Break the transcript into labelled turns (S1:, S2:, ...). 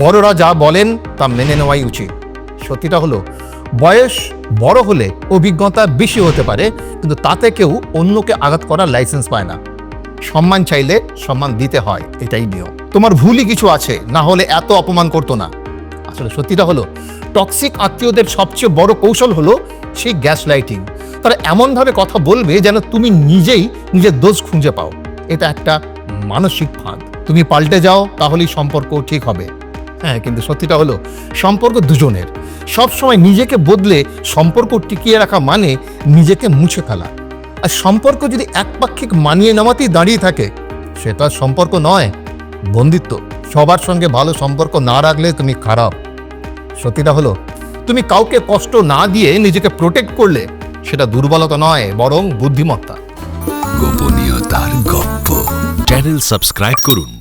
S1: বড়রা যা বলেন, তা মেনে নেওয়াই উচিত। সত্যিটা হলো, বয়স বড় হলে অভিজ্ঞতা বেশি হতে পারে, কিন্তু তাতে কেউ অন্যকে আঘাত করার লাইসেন্স পায় না। সম্মান চাইলে সম্মান দিতে হয়, এটাই নিয়ম। তোমার ভুলই কিছু আছে, না হলে এত অপমান করতো না। আসলে সত্যিটা হলো টক্সিক আত্মীয়দের সবচেয়ে বড় কৌশল হলো সেই গ্যাস লাইটিং তারা এমনভাবে কথা বলবে যেন তুমি নিজেই নিজের দোষ খুঁজে পাও। এটা একটা মানসিক ফাঁদ। তুমি পাল্টে যাও, তাহলেই সম্পর্ক ঠিক হবে। হ্যাঁ কিন্তু সত্যিটা হলো সম্পর্ক দুজনের। সবসময় নিজেকে বদলে সম্পর্ক টিকিয়ে রাখা মানে নিজেকে মুছে ফেলা। আর সম্পর্ক যদি একপাক্ষিক মানিয়ে নেওয়াতেই দাঁড়িয়ে থাকে সে সেটা সম্পর্ক নয়, বন্দিত্ব। সবার সঙ্গে ভালো সম্পর্ক না রাখলে তুমি খারাপ। সত্যিটা হলো, তুমি কাউকে কষ্ট না দিয়ে নিজেকে প্রোটেক্ট করলে সেটা দুর্বলতা নয়, বরং বুদ্ধিমত্তা।
S2: গোপনীয়তার গপ্প। চ্যানেল সাবস্ক্রাইব করুন।